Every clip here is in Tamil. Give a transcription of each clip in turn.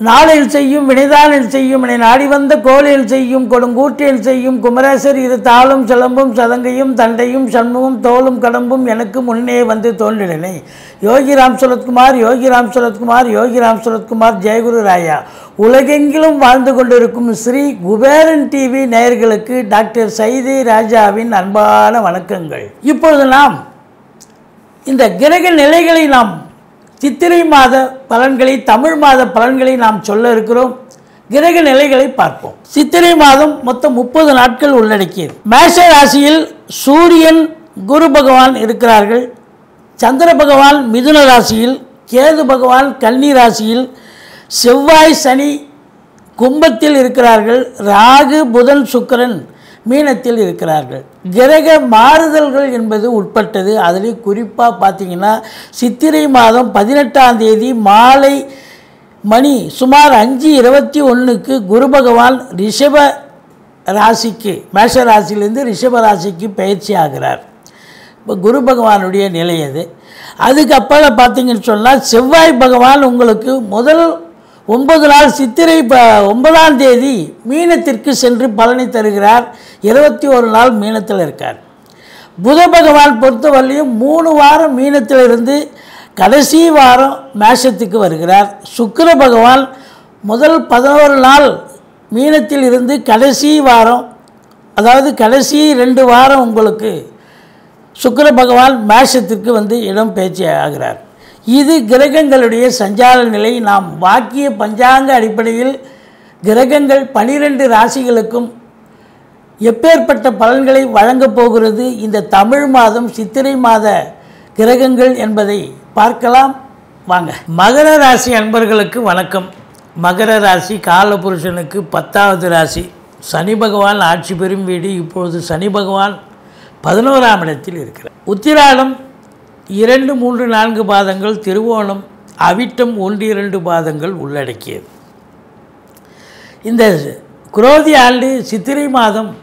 நாளில் செய்யும் வினைதானில் செய்யும் என நாடி வந்த கோலில் செய்யும் கொடுங்கூற்றில் செய்யும் குமரேசர் இரு தாளும் சிலம்பும் சதங்கையும் தண்டையும் சண்முகம் தோளும் கடம்பும் எனக்கு முன்னே வந்து தோன்றினே யோகி ராம் சுரத்குமார் யோகிராம் சுரத்குமார் யோகிராம் சுரத்குமார் ஜெயகுரு ராயா. உலகெங்கிலும் வாழ்ந்து கொண்டிருக்கும் ஸ்ரீ குபேரன் டிவி நேயர்களுக்கு டாக்டர் சைதி ராஜாவின் அன்பான வணக்கங்கள். இப்பொழுது நாம் இந்த கிரக நிலைகளை நாம் சித்திரை மாத பலன்களை தமிழ் மாத பலன்களை நாம் சொல்ல இருக்கிறோம். கிரக நிலைகளை பார்ப்போம். சித்திரை மாதம் மொத்தம் முப்பது நாட்கள் உள்ளடக்கியது. மேஷ ராசியில் சூரியன் குரு பகவான் இருக்கிறார்கள். சந்திர பகவான் மிதுன ராசியில் கேது பகவான் கன்னி ராசியில் செவ்வாய் சனி கும்பத்தில் இருக்கிறார்கள். ராகு புதன் சுக்கிரன் மீனத்தில் இருக்கிறார்கள். கிரக மாறுதல்கள் என்பது உட்பட்டது. அதில் குறிப்பாக பார்த்தீங்கன்னா சித்திரை மாதம் பதினெட்டாம் தேதி மாலை மணி சுமார் அஞ்சு இருபத்தி ஒன்றுக்கு குரு பகவான் ரிஷப ராசிக்கு மேஷ ராசியிலேருந்து ரிஷப ராசிக்கு பயிற்சி ஆகிறார். இப்போ குரு பகவானுடைய நிலை அது. அதுக்கப்புறம் பார்த்தீங்கன்னு சொன்னால் செவ்வாய் பகவான் உங்களுக்கு முதல் ஒன்பது நாள் சித்திரை ப ஒன்பதாம் தேதி மீனத்திற்கு சென்று பலனை தருகிறார். இருபத்தி ஒரு நாள் மீனத்தில் இருக்கார். புத பகவான் பொறுத்தவரையிலையும் மூணு வாரம் மீனத்தில் இருந்து கடைசி வாரம் மேஷத்துக்கு வருகிறார். சுக்கர பகவான் முதல் பதினோரு நாள் மீனத்தில் இருந்து கடைசி வாரம் அதாவது கடைசி ரெண்டு வாரம் உங்களுக்கு சுக்கர பகவான் மேஷத்திற்கு வந்து இடம் பேச்சு ஆகிறார். இது கிரகங்களுடைய சஞ்சார நிலை. நாம் வாக்கிய பஞ்சாங்க அடிப்படையில் கிரகங்கள் பனிரெண்டு ராசிகளுக்கும் எப்பேற்பட்ட பலன்களை வழங்கப் போகிறது. இந்த தமிழ் மாதம் சித்திரை மாத கிரகங்கள் என்பதை பார்க்கலாம். வாங்க. மகர ராசி அன்பர்களுக்கு வணக்கம். மகர ராசி காலபுருஷனுக்கு பத்தாவது ராசி. சனி பகவான் ஆட்சி பெறும் வீடு. இப்பொழுது சனி பகவான் பதினோராம் இடத்தில் இருக்கிறார். உத்திராடம் இரண்டு மூன்று நான்கு பாதங்கள் திருவோணம் அவிட்டம் ஒன்று இரண்டு பாதங்கள் உள்ளடக்கியது. இந்த குரோதி ஆண்டு சித்திரை மாதம்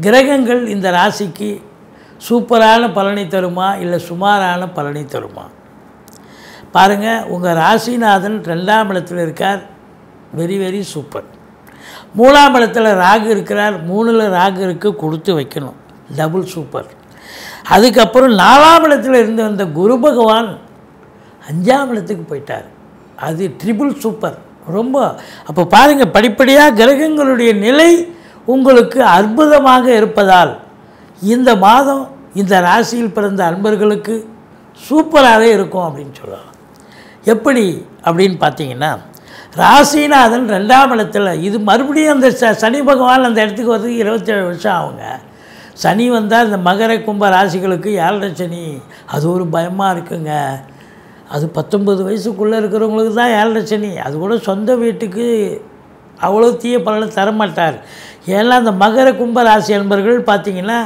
கிரகங்கள் இந்த ராசிக்கு சூப்பரான பலனை தருமா இல்லை சுமாரான பலனை தருமா? பாருங்கள் உங்கள் ராசிநாதன் ரெண்டாம் இடத்தில் இருக்கார். Very very super. மூணாம் இடத்துல ராகு இருக்கிறார். மூணில் ராகு இருக்கு கொடுத்து வைக்கணும். Double super. அதுக்கப்புறம் நாலாம் இடத்துல இருந்து வந்த குரு பகவான் அஞ்சாம் இடத்துக்கு போயிட்டார். அது ட்ரிபிள் சூப்பர் ரொம்ப அப்போ பாருங்கள் படிப்படியாக கிரகங்களுடைய நிலை உங்களுக்கு அற்புதமாக இருப்பதால் இந்த மாதம் இந்த ராசியில் பிறந்த அன்பர்களுக்கு சூப்பராகவே இருக்கும் அப்படின்னு சொல்லலாம். எப்படி அப்படின்னு பார்த்தீங்கன்னா ராசிநாதன் ரெண்டாம் இடத்துல இது மறுபடியும் அந்த ச சனி பகவான் அந்த இடத்துக்கு வர்றதுக்கு இருபத்தேழு வருஷம் ஆகுங்க. சனி வந்தால் இந்த மகர கும்ப ராசிகளுக்கு ஏழரை சனி. அது ஒரு பயமாக இருக்குங்க. அது பத்தொம்பது வயசுக்குள்ளே இருக்கிறவங்களுக்கு தான் ஏழரை சனி. அது கூட சொந்த வீட்டுக்கு அவ்வளோ தீய பலனை தரமாட்டார். ஏன்னா அந்த மகர கும்ப ராசி என்பர்கள் பார்த்தீங்கன்னா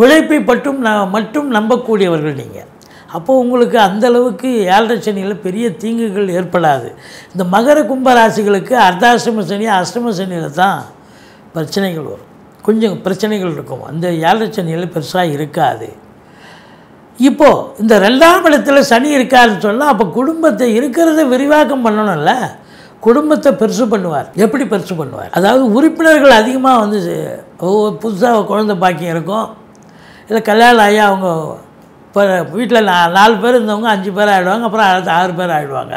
உழைப்பை பட்டும் ந மட்டும் நம்பக்கூடியவர்கள் நீங்கள் அப்போது உங்களுக்கு அந்தளவுக்கு ஏழரை சனியில் பெரிய தீங்குகள் ஏற்படாது. இந்த மகர கும்ப ராசிகளுக்கு அர்த்தாசிரம சனி அஷ்டம சனியில் தான் பிரச்சனைகள் வரும். கொஞ்சம் பிரச்சனைகள் இருக்கும். அந்த ஏழரை சனியில் பெருசாக இருக்காது. இப்போது இந்த ரெண்டாம் இடத்துல சனி இருக்காருன்னு சொன்னால் அப்போ குடும்பத்தை இருக்கிறத விரிவாக்கம் பண்ணணும்ல. குடும்பத்தை பெருசு பண்ணுவார். எப்படி பெருசு பண்ணுவார்? அதாவது உறுப்பினர்கள் அதிகமாக வந்து புதுசாக குழந்தை பாக்கியம் இருக்கும். இல்லை கல்யாணம் ஆகி அவங்க இப்போ வீட்டில் நா நாலு பேர் இருந்தவங்க அஞ்சு பேர் ஆகிடுவாங்க அப்புறம் அடுத்து ஆறு பேர் ஆகிடுவாங்க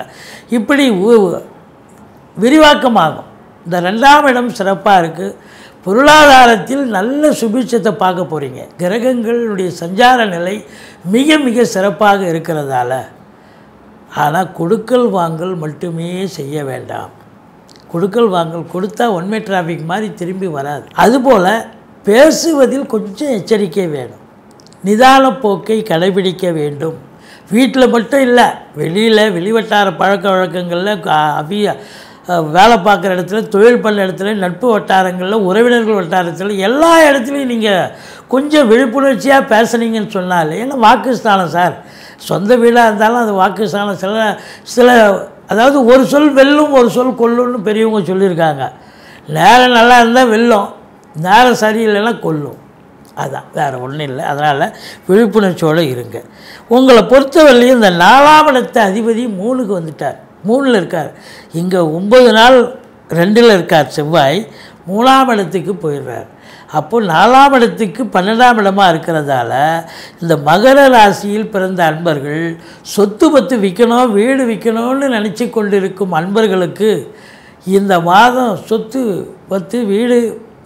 இப்படி விரிவாக்கமாகும். இந்த ரெண்டாம் இடம் சிறப்பாக இருக்குது பொருளாதாரத்தில் நல்ல சுபிட்சத்தை பார்க்க போகிறீங்க கிரகங்களுடைய சஞ்சார நிலை மிக மிக சிறப்பாக இருக்கிறதால. ஆனால் கொடுக்கல் வாங்கல் மட்டுமே செய்ய வேண்டாம். கொடுக்கல் வாங்கல் கொடுத்தா ஒன்மை டிராஃபிக் மாதிரி திரும்பி வராது. அதுபோல் பேசுவதில் கொஞ்சம் எச்சரிக்கை வேணும். நிதான போக்கை கடைபிடிக்க வேண்டும். வீட்டில் மட்டும் இல்லை வெளியில் வெளிவட்டார பழக்க வழக்கங்களில் அபிய வேலை பார்க்குற இடத்துல தொழில் பண்ண இடத்துல நட்பு வட்டாரங்களில் உறவினர்கள் வட்டாரத்தில் எல்லா இடத்துலையும் நீங்கள் கொஞ்சம் விழிப்புணர்ச்சியாக பேசுனீங்கன்னு சொன்னாலே ஏன்னா வாக்குஸ்தானம் சார்? சொந்த வீடாக இருந்தாலும் அது வாக்குஸ்தானம் சில சில அதாவது ஒரு சொல் வெல்லும் ஒரு சொல் கொல்லும்னு பெரியவங்க சொல்லியிருக்காங்க. நேரம் நல்லா இருந்தால் வெல்லும் நேரம் சரியில்லைன்னா கொல்லும். அதுதான் வேறு ஒன்றும் இல்லை. அதனால் விழிப்புணர்ச்சியோடு இருங்க. உங்களை பொறுத்தவரையிலையும் இந்த நாலாம் இடத்த அதிபதி மூணுக்கு வந்துட்டார். மூணில் இருக்கார். இங்கே ஒம்பது நாள் ரெண்டில் இருக்கார் செவ்வாய். மூணாம் இடத்துக்கு போயிடுறார். அப்போ நாலாம் இடத்துக்கு பன்னெண்டாம் இடமா இருக்கிறதால இந்த மகர ராசியில் பிறந்த அன்பர்கள் சொத்து பத்து விற்கணும் வீடு விற்கணும்னு நினச்சி கொண்டிருக்கும் அன்பர்களுக்கு இந்த மாதம் சொத்து பத்து வீடு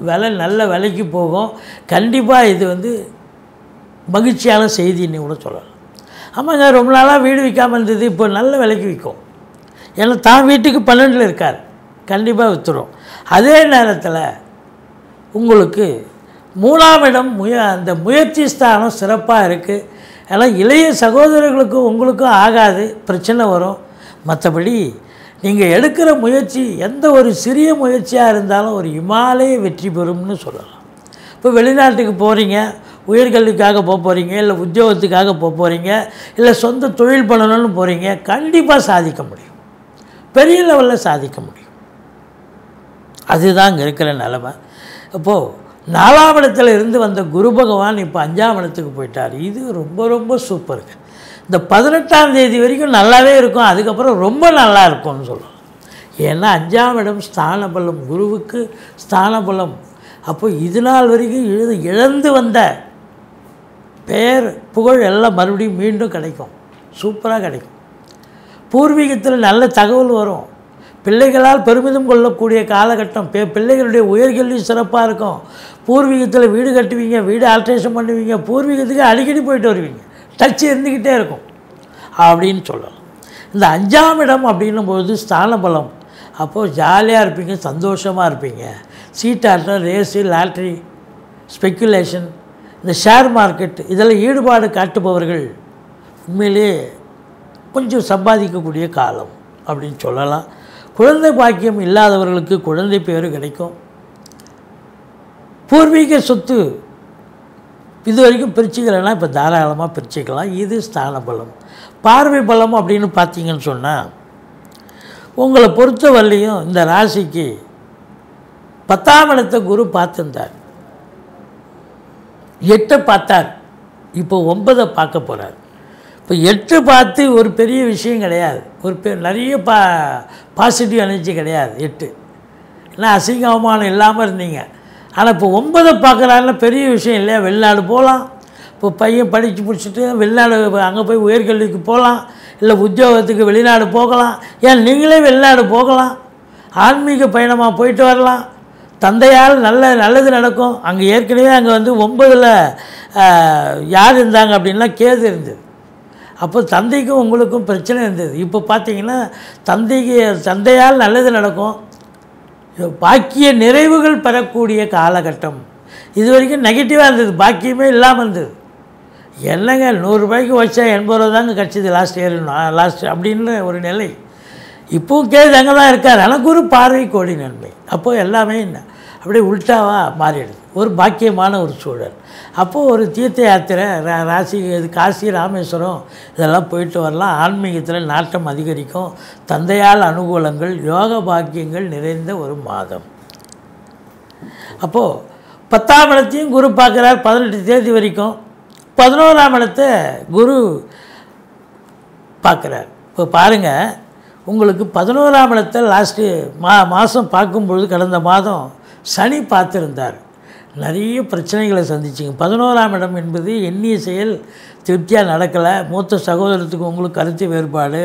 விலை நல்ல விலைக்கு போகும். கண்டிப்பாக இது வந்து மகிழ்ச்சியான செய்தின்னு கூட சொல்லலாம். ஆமாங்க ரொம்ப நாளாக வீடு விற்காமல் இருந்தது இப்போ நல்ல விலைக்கு விற்கும். ஏன்னா தான் வீட்டுக்கு பன்னெண்டில் இருக்கார். கண்டிப்பாக விற்றுரும் அதே நேரத்தில் உங்களுக்கு மூணாம் இடம் முய அந்த முயற்சி ஸ்தானம் சிறப்பாக இருக்குது ஏன்னா இளைய சகோதரர்களுக்கும் உங்களுக்கும் ஆகாது பிரச்சனை வரும். மற்றபடி நீங்கள் எடுக்கிற முயற்சி எந்த ஒரு சிறிய முயற்சியாக இருந்தாலும் ஒரு இமாலய வெற்றி பெறும்னு சொல்லலாம். இப்போ வெளிநாட்டுக்கு போகிறீங்க உயர்கல்விக்காக போக போகிறீங்க இல்லை உத்தியோகத்துக்காக போக போகிறீங்க இல்லை சொந்த தொழில் பண்ணணும்னு போகிறீங்க கண்டிப்பாக சாதிக்க முடியும். பெரிய லெவலில் சாதிக்க முடியும். அதுதான் இங்கே இருக்கிற நிலமை. இப்போது நாலாம் இடத்துல இருந்து வந்த குரு பகவான் இப்போ அஞ்சாம் இடத்துக்கு போயிட்டார். இது ரொம்ப ரொம்ப சூப்பருங்க இந்த பதினெட்டாம் தேதி வரைக்கும் நல்லாவே இருக்கும். அதுக்கப்புறம் ரொம்ப நல்லா இருக்கும்னு சொல்லலாம். ஏன்னா அஞ்சாம் இடம் ஸ்தானபலம் குருவுக்கு ஸ்தானபலம். அப்போ இது நாள் வரைக்கும் இழந்து இழந்து வந்த பெயர் புகழ் எல்லாம் மறுபடியும் மீண்டும் கிடைக்கும். சூப்பராக கிடைக்கும். பூர்வீகத்தில் நல்ல தகவல் வரும். பிள்ளைகளால் பெருமிதம் கொள்ளக்கூடிய காலகட்டம். பே பிள்ளைகளுடைய உயர்கல்வி சிறப்பாக இருக்கும். பூர்வீகத்தில் வீடு கட்டுவீங்க வீடு ஆல்ட்ரேஷன் பண்ணுவீங்க பூர்வீகத்துக்கு அடிக்கடி போயிட்டு வருவீங்க. டச் இருந்துக்கிட்டே இருக்கும். அப்படின்னு சொல்லலாம். இந்த அஞ்சாம் இடம் அப்படின்னும்போது ஸ்தான பலம். அப்போது ஜாலியாக இருப்பீங்க சந்தோஷமாக இருப்பீங்க. சீட்டாட்டம் ரேஸு லாட்ரி ஸ்பெக்குலேஷன் இந்த ஷேர் மார்க்கெட் இதில் ஈடுபாடு காட்டுபவர்கள் உண்மையிலேயே கொஞ்சம் சம்பாதிக்கக்கூடிய காலம் அப்படின்னு சொல்லலாம். குழந்தை பாக்கியம் இல்லாதவர்களுக்கு குழந்தை பேர் கிடைக்கும். பூர்வீக சொத்து இது வரைக்கும் பிரிச்சுக்கலைன்னா இப்போ தாராளமாக பிரிச்சுக்கலாம். இது ஸ்தான பலம். பார்வை பலம் அப்படின்னு பார்த்தீங்கன்னு சொன்னால் உங்களை பொறுத்தவரையும் இந்த ராசிக்கு பத்தாம் இடத்தை குரு பார்த்துருந்தார். எட்டை பார்த்தார். இப்போ ஒன்பதை பார்க்க போகிறார் இப்போ எட்டு பார்த்து ஒரு பெரிய விஷயம் கிடையாது. ஒரு பெ நிறைய பா பாசிட்டிவ் எனர்ஜி கிடையாது எட்டு. ஏன்னா அசிங்க அவமானம் இல்லாமல் இருந்தீங்க. ஆனால் இப்போ ஒன்பதை பார்க்குறாருன்னா பெரிய விஷயம் இல்லையா? வெளிநாடு போகலாம் இப்போ பையன் படித்து முடிச்சுட்டு வெளிநாடு அங்கே போய் உயர்கல்விக்கு போகலாம் இல்லை உத்தியோகத்துக்கு வெளிநாடு போகலாம். ஏன் நீங்களே வெளிநாடு போகலாம். ஆன்மீக பயணமாக போயிட்டு வரலாம். தந்தையால் நல்ல நல்லது நடக்கும். அங்கே ஏற்கனவே அங்கே வந்து ஒம்பதில் யார் இருந்தாங்க அப்படின்னா கேது இருந்தது. அப்போ தந்தைக்கும் உங்களுக்கும் பிரச்சனை இருந்தது. இப்போ பார்த்தீங்கன்னா தந்தைக்கு தந்தையால் நல்லது நடக்கும். பாக்கிய நிறைவுகள் பெறக்கூடிய காலகட்டம். இது வரைக்கும் நெகட்டிவாக இருந்தது. பாக்கியமே இல்லாமல் இருந்தது. என்னங்க நூறுரூபாய்க்கு வச்சா எண்பது ரூபா தாங்க கிடச்சிது லாஸ்ட் இயர் லாஸ்ட் அப்படின்னு ஒரு நிலை. இப்போவும் கேது அங்கே தான் இருக்கார். எனக்கு ஒரு பார்வை கோடி நன்மை. அப்போது எல்லாமே என்ன? அப்படியே உல்ட்டாவாக மாறிடுது. ஒரு பாக்கியமான ஒரு சூழல். அப்போது ஒரு தீர்த்த யாத்திரை ரா- ராசி இது காசி ராமேஸ்வரம் இதெல்லாம் போயிட்டு வரலாம். ஆன்மீகத்தில் நாட்டம் அதிகரிக்கும். தந்தையால் அனுகூலங்கள் யோக பாக்கியங்கள் நிறைந்த ஒரு மாதம். அப்போது பத்தாம் இடத்தையும் குரு பார்க்குறார் பதினெட்டு தேதி வரைக்கும். பதினோராம் இடத்தை குரு பார்க்குறார். இப்போ பாருங்கள் உங்களுக்கு பதினோராம் இடத்தை லாஸ்ட்டு மா மாதம் பார்க்கும்பொழுது கடந்த மாதம் சனி பார்த்துருந்தார். நிறைய பிரச்சனைகளை சந்திச்சிங்க. பதினோராம் இடம் என்பது எண்ணிய செயல் திருப்தியாக நடக்கலை. மூத்த சகோதரத்துக்கு உங்களுக்கு கருத்து வேறுபாடு.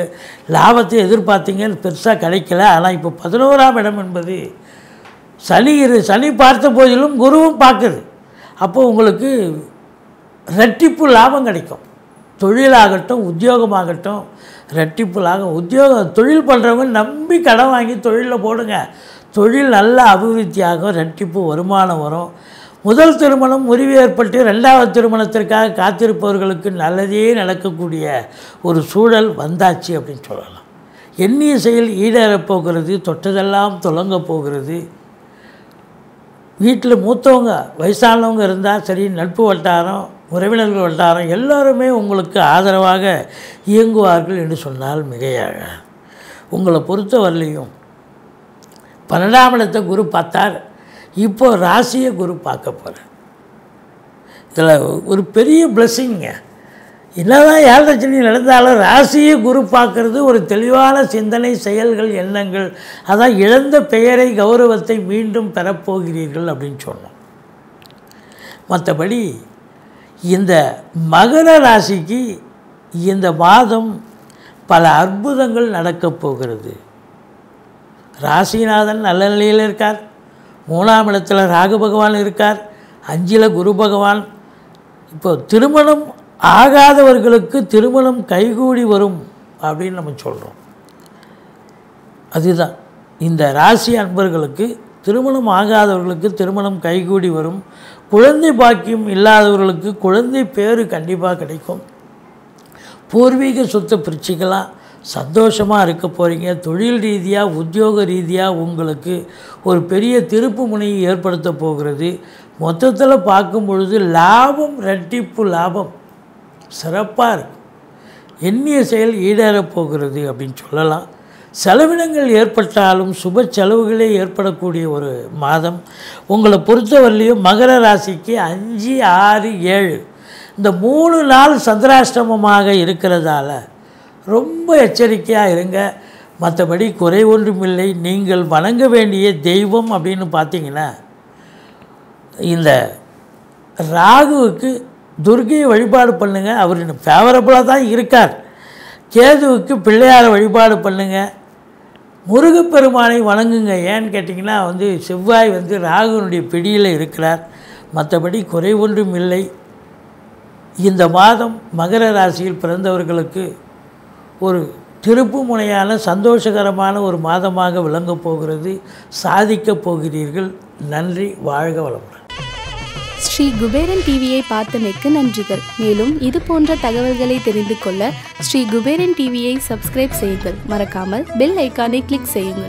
லாபத்தை எதிர்பார்த்தீங்க பெருசாக கிடைக்கல. ஆனால் இப்போ பதினோராம் இடம் என்பது சனி இரு சனி பார்த்த போதிலும் குருவும் பார்க்குது. அப்போ உங்களுக்கு ரெட்டிப்பு லாபம் கிடைக்கும். தொழிலாகட்டும் உத்தியோகமாகட்டும் ரெட்டிப்பு லாபம். உத்தியோகம் தொழில் பண்ணுறவங்க நம்பி கடன் வாங்கி தொழிலில் போடுங்க. தொழில் நல்ல அபிவிருத்தியாகும் ரெட்டிப்பு வருமானம் வரும். முதல் திருமணம் முறிவு ஏற்பட்டு ரெண்டாவது திருமணத்திற்காக காத்திருப்பவர்களுக்கு நல்லதே நடக்கக்கூடிய ஒரு சூழல் வந்தாச்சு அப்படின்னு சொல்லலாம். எண்ணிய செயல் ஈடேறப் போகிறது தொட்டதெல்லாம் தொடங்க போகிறது. வீட்டில் மூத்தவங்க வயசானவங்க இருந்தால் சரி நட்பு வட்டாரம் உறவினர்கள் வட்டாரம் எல்லாருமே உங்களுக்கு ஆதரவாக இயங்குவார்கள் என்று சொன்னால் மிகையாக. உங்களை பொறுத்தவரையிலையும் பன்னெண்டாம் இடத்தை குரு பார்த்தார். இப்போது ராசியை குரு பார்க்க போகிறார் இதில் ஒரு பெரிய பிளஸ்ஸிங்க என்னதான் ஏழரை நடந்தாலும் ராசியை குரு பார்க்கறது ஒரு தெளிவான சிந்தனை செயல்கள் எண்ணங்கள். அதான் இழந்த பெயரை கௌரவத்தை மீண்டும் பெறப்போகிறீர்கள் அப்படின்னு சொன்னோம். மற்றபடி இந்த மகர ராசிக்கு இந்த மாதம் பல அற்புதங்கள் நடக்கப் போகிறது. ராசிநாதன் நல்ல நிலையில் இருக்கார். மூணாம் இடத்தில் ராகு பகவான் இருக்கார். அஞ்சில் குரு பகவான். இப்போ திருமணம் ஆகாதவர்களுக்கு திருமணம் கைகூடி வரும் அப்படின்னு நம்ம சொல்கிறோம் அதுதான். இந்த ராசி அன்பர்களுக்கு திருமணம் ஆகாதவர்களுக்கு திருமணம் கைகூடி வரும். குழந்தை பாக்கியம் இல்லாதவர்களுக்கு குழந்தை பேரு கண்டிப்பாக கிடைக்கும். பூர்வீக சொத்தை பிரிச்சுக்கலாம். சந்தோஷமாக இருக்க போகிறீங்க தொழில் ரீதியாக உத்தியோக ரீதியாக உங்களுக்கு ஒரு பெரிய திருப்பு முனையை ஏற்படுத்த போகிறது. மொத்தத்தில் பார்க்கும் பொழுது லாபம் ரெட்டிப்பு லாபம். சிறப்பாக இருக்கும் எண்ணிய செயல் ஈடேறப் போகிறது அப்படின்னு சொல்லலாம். செலவினங்கள் ஏற்பட்டாலும் சுப செலவுகளே ஏற்படக்கூடிய ஒரு மாதம். உங்களை பொறுத்தவரையிலையும் மகர ராசிக்கு அஞ்சு ஆறு ஏழு. இந்த மூணு நாள் சந்திராஷ்டமமாக இருக்கிறதால ரொம்ப எச்சரிக்கையாக இருங்க. மற்றபடி குறை ஒன்றுமில்லை. நீங்கள் வணங்க வேண்டிய தெய்வம் அப்படின்னு பார்த்தீங்கன்னா இந்த ராகுவுக்கு துர்கையை வழிபாடு பண்ணுங்கள் அவர் ஃபேவரபுளாக தான் இருக்கார். கேதுவுக்கு பிள்ளையாரை வழிபாடு பண்ணுங்கள் முருகப்பெருமானை வணங்குங்க. ஏன்னு கேட்டிங்கன்னா வந்து செவ்வாய் வந்து ராகுனுடைய பிடியில் இருக்கிறார். மற்றபடி குறை ஒன்றும் இல்லை இந்த மாதம் மகர ராசியில் பிறந்தவர்களுக்கு ஒரு திருப்பு முனையான சந்தோஷகரமான ஒரு மாதமாக விளங்கப் போகிறது. சாதிக்கப் போகிறீர்கள். நன்றி. வாழ்க வளமுடன். ஸ்ரீ குபேரன் டிவியை பார்த்தமைக்கு நன்றிகள். மேலும் இது போன்ற தகவல்களை தெரிந்து கொள்ள ஸ்ரீ குபேரன் டிவியை சப்ஸ்கிரைப் செய்யுங்கள். மறக்காமல் பெல் ஐக்கானை கிளிக் செய்யுங்கள்.